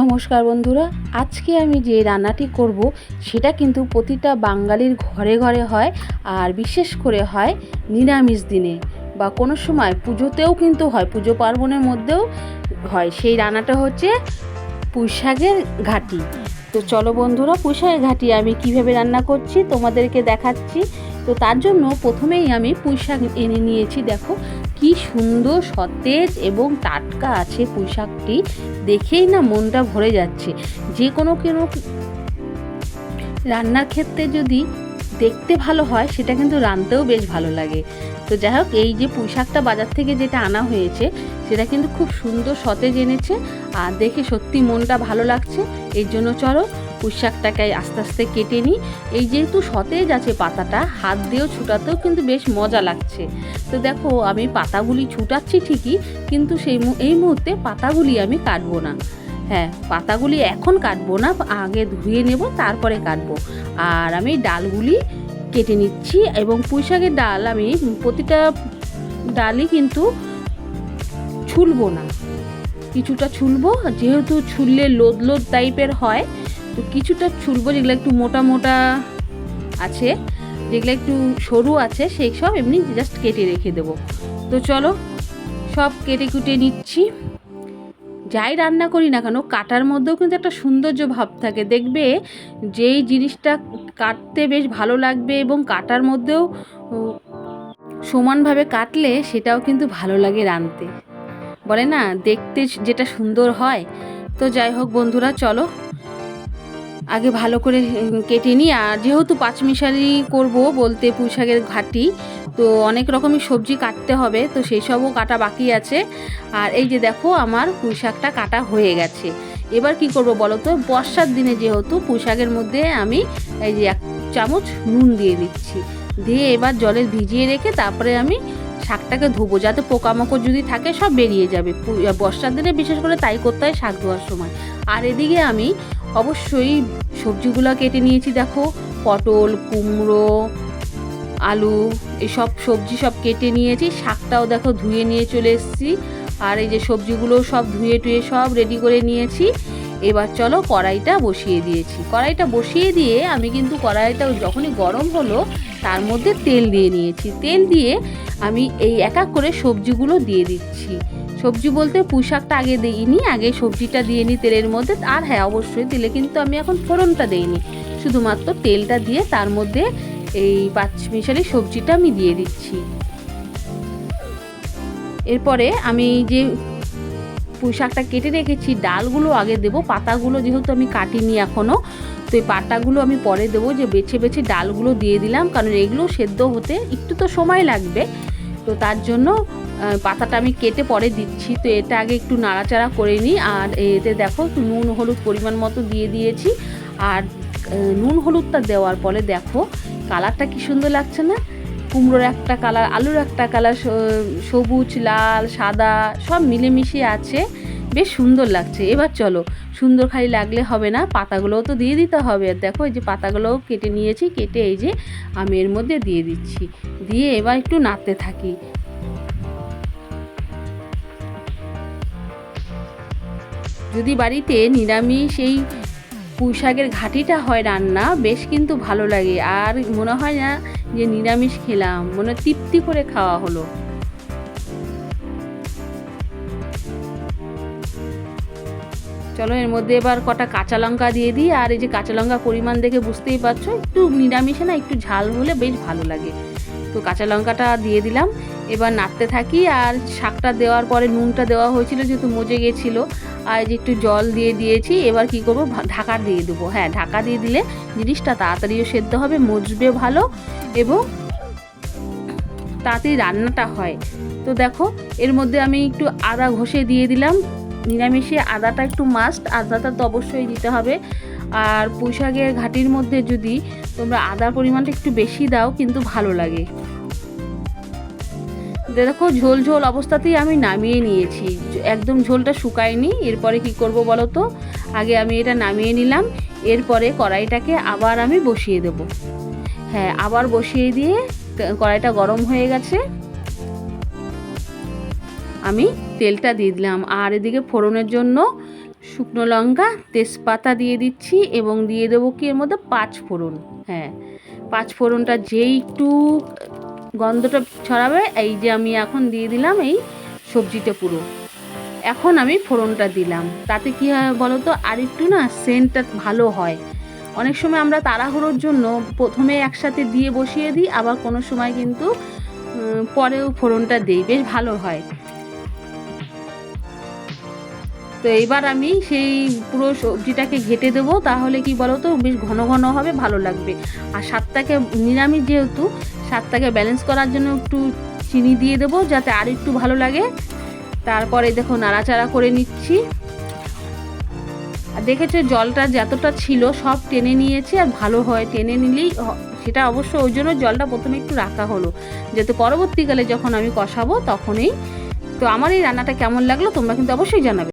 নমস্কার বন্ধুরা, আজকে আমি যে রান্নাটি করব, সেটা কিন্তু প্রতিটা বাঙালির ঘরে ঘরে হয়, আর বিশেষ করে হয় নিরামিষ দিনে, বা কোনো সময় পুজোতেও কিন্তু হয়, পুজো পার্বণের মধ্যেও হয়। সেই রান্নাটা হচ্ছে পুঁই শাকের ঘাটি। তো চলো বন্ধুরা, পুঁই শাকের ঘাটি আমি কীভাবে রান্না করছি তোমাদেরকে দেখাচ্ছি। তো তার জন্য প্রথমেই আমি পুঁই শাক এনে নিয়েছি, দেখো। কি সুন্দর সতেজ এবং টাটকা আছে পুঁই শাকটি দেখেই না মনটা ভরে যাচ্ছে। যে কোনো কোনো রান্নার ক্ষেত্রে যদি দেখতে ভালো হয়, সেটা কিন্তু রাঁধতেও বেশ ভালো লাগে। তো যাই হোক, এই যে পুঁই শাকটা বাজার থেকে যেটা আনা হয়েছে, সেটা কিন্তু খুব সুন্দর সতেজ এনেছে। আর দেখে সত্যি মনটা ভালো লাগছে। এই জন্য চলো পুঁই শাকটাকে আস্তে আস্তে কেটে নিই। এই যেহেতু সতেজ আছে পাতাটা, হাত দিয়েও ছুটাতেও কিন্তু বেশ মজা লাগছে। তো দেখো, আমি পাতাগুলি ছুটাচ্ছি ঠিকই, কিন্তু সেই এই মুহূর্তে পাতাগুলি আমি কাটবো না। হ্যাঁ পাতাগুলি এখন কাটবো না, আগে ধুয়ে নেব, তারপরে কাটবো। আর আমি ডালগুলি কেটে নিচ্ছি এবং পুঁই শাকের ডাল আমি প্রতিটা ডালই কিন্তু ছুলবো না। কিছুটা ছুলবো, যেহেতু ছুললে লোদ লোদ টাইপের হয় তো কিছুটা ছুলবো যেগুলো একটু মোটা মোটা আছে, যেগুলো একটু সরু আছে, সেই সব এমনি জাস্ট কেটে রেখে দেবো। তো চলো, সব কেটে কুটে নিচ্ছি। যাই রান্না করি না কেন, কাটার মধ্যেও কিন্তু একটা সৌন্দর্য ভাব থাকে। দেখবে যেই জিনিসটা কাটতে বেশ ভালো লাগবে এবং কাটার মধ্যেও সমানভাবে কাটলে সেটাও কিন্তু ভালো লাগে রাঁধতে। বলে না, দেখতে যেটা সুন্দর হয়। তো যাই হোক বন্ধুরা, চলো আগে ভালো করে কেটে নিই। আর যেহেতু পাঁচমিশালি করব বলতে পুঁই শাকের ঘাটি, তো অনেক রকমই সবজি কাটতে হবে, তো সেই সবও কাটা বাকি আছে। আর এই যে দেখো, আমার পুঁই শাকটা কাটা হয়ে গেছে। এবার কি করব বলো তো? বর্ষার দিনে যেহেতু পুঁই শাকের মধ্যে আমি এই যে এক চামচ নুন দিয়ে দিচ্ছি। দিয়ে এবার জলে ভিজিয়ে রেখে তারপরে আমি শাকটাকে ধোবো, যাতে পোকামাকড় যদি থাকে সব বেরিয়ে যাবে। বর্ষার দিনে বিশেষ করে তাই করতে হয় শাক ধোয়ার সময়। আর এদিকে আমি অবশ্যই সবজিগুলো কেটে নিয়েছি, দেখো। পটল, কুমড়ো, আলু, এসব সবজি সব কেটে নিয়েছি। শাকটাও দেখো ধুয়ে নিয়ে চলে এসেছি। আর এই যে সবজিগুলো সব ধুয়ে টুয়ে সব রেডি করে নিয়েছি। এবার চলো কড়াইটা বসিয়ে দিয়েছি। কড়াইটা বসিয়ে দিয়ে আমি কিন্তু কড়াইটা যখনই গরম হলো, তার মধ্যে তেল দিয়ে নিয়েছি। তেল দিয়ে আমি এই এক এক করে সবজিগুলো দিয়ে দিচ্ছি। সবজি বলতে পুঁই শাকটা আগে দিইনি, আগে সবজিটা দিয়ে নিই তেলের মধ্যে। আর হ্যাঁ অবশ্যই দিলে কিন্তু আমি এখন ফোড়নটা দিইনি। শুধুমাত্র তেলটা দিয়ে তার মধ্যে এই পাঁচমিশালি সবজিটা আমি দিয়ে দিচ্ছি। এরপরে আমি যে পুঁই শাকটা কেটে রেখেছি, ডালগুলো আগে দেবো, পাতাগুলো যেহেতু আমি কাটিনি এখনও তো এই পাতাগুলো আমি পরে দেবো যে বেছে বেছে ডালগুলো দিয়ে দিলাম, কারণ এগুলো সেদ্ধ হতে একটু তো সময় লাগবে। তো তার জন্য পাতাটা আমি কেটে পরে দিচ্ছি। তো এটা আগে একটু নাড়াচাড়া করে নিই। আর এতে দেখো, নুন হলুদ পরিমাণ মতো দিয়ে দিয়েছি। আর নুন হলুদটা দেওয়ার পরে দেখো, কালারটা কি সুন্দর লাগছে না? কুমড়োর একটা কালার, আলুর একটা কালার সবুজ, লাল, সাদা, সব মিলেমিশে আছে। বেশ সুন্দর লাগছে। এবার চলো সুন্দর খালি লাগলে হবে না, পাতাগুলোও তো দিয়ে দিতে হবে। আর দেখো, এই যে পাতাগুলোও কেটে নিয়েছি, কেটে এই যে আমি এর মধ্যে দিয়ে দিচ্ছি। দিয়ে এবার একটু নাড়তে থাকি। যদি বাড়িতে নিরামিষ এই পুঁশাকের ঘাটিটা হয় রান্না, বেশ কিন্তু ভালো লাগে। আর মনে হয় না যে নিরামিষ খেলাম, মনে তৃপ্তি করে খাওয়া হলো। চলো, এর মধ্যে এবার কটা কাঁচা লঙ্কা দিয়ে দিই, আর এই যে কাঁচা লঙ্কা পরিমাণ দেখে বুঝতেই পারছ, একটু নিরামিষে না, একটু ঝাল হলে বেশ ভালো লাগে। তো কাঁচা লঙ্কাটা দিয়ে দিলাম, এবার নাড়তে থাকি, আর শাকটা দেওয়ার পরে নুনটা দেওয়া হয়েছিল যেহেতু মজে গেছিল, আর যে একটু জল দিয়ে দিয়েছি, এবার কি করব ঢাকা দিয়ে দেবো। হ্যাঁ ঢাকা দিয়ে দিলে জিনিসটা তাড়াতাড়িও সেদ্ধ হবে, মজবে ভালো, এবং তাড়াতাড়ি রান্নাটা হয়। তো দেখো, এর মধ্যে আমি একটু আদা ঘষে দিয়ে দিলাম নিরামিষে আদাটা একটু মাস্ট আদাটা তো অবশ্যই দিতে হবে। আর পুঁইশাকের ঘাটির মধ্যে যদি তোমরা আদার পরিমাণটা একটু বেশি দাও, কিন্তু ভালো লাগে। দেখো, ঝোল ঝোল অবস্থাতেই আমি নামিয়ে নিয়েছি। একদম ঝোলটা শুকায়নি, এরপরে কি করব বলো তো? আগে আমি এটা নামিয়ে নিলাম, এরপরে কড়াইটাকে আবার আমি বসিয়ে দেব। হ্যাঁ আবার বসিয়ে দিয়ে কড়াইটা গরম হয়ে গেছে। আমি তেলটা দিয়ে দিলাম। আর এদিকে ফোড়নের জন্য শুকনো লঙ্কা, তেজপাতা দিয়ে দিচ্ছি এবং দিয়ে দেবো কি এর মধ্যে পাঁচ ফোড়ন। হ্যাঁ পাঁচ ফোড়নটা যেই একটু গন্ধটা ছড়াবে, এই যে আমি এখন দিয়ে দিলাম এই সবজিটা পুরো। এখন আমি ফোড়নটা দিলাম। তাতে কি হয় বলো তো, আর একটু না সেন্টটা ভালো হয়। অনেক সময় আমরা তাড়াহুড়োর জন্য প্রথমে একসাথে দিয়ে বসিয়ে দিই, আবার কোনো সময় কিন্তু পরেও ফোড়নটা দিই। বেশ ভালো হয়। তো এইবার আমি সেই পুরো সবজিটাকে ঘেটে দেবো, তাহলে কি বলো তো বেশ ঘন ঘন হবে, ভালো লাগবে। আর স্বাদটাকে নিরামিষ যেহেতু স্বাদটাকে ব্যালেন্স করার জন্য একটু চিনি দিয়ে দেবো, যাতে আর একটু ভালো লাগে। তারপরে দেখো, নাড়াচাড়া করে নিচ্ছি। আর দেখেছ, জলটা যতটা ছিল, সব টেনে নিয়েছে, আর ভালো হয়, টেনে নিলেই সেটা অবশ্য ওই জন্য জলটা প্রথমে একটু রাখা হলো। যাতে পরবর্তীকালে যখন আমি কষাবো, তখনই। তো আমার এই রান্নাটা কেমন লাগল, তোমরা কিন্তু অবশ্যই জানাবে।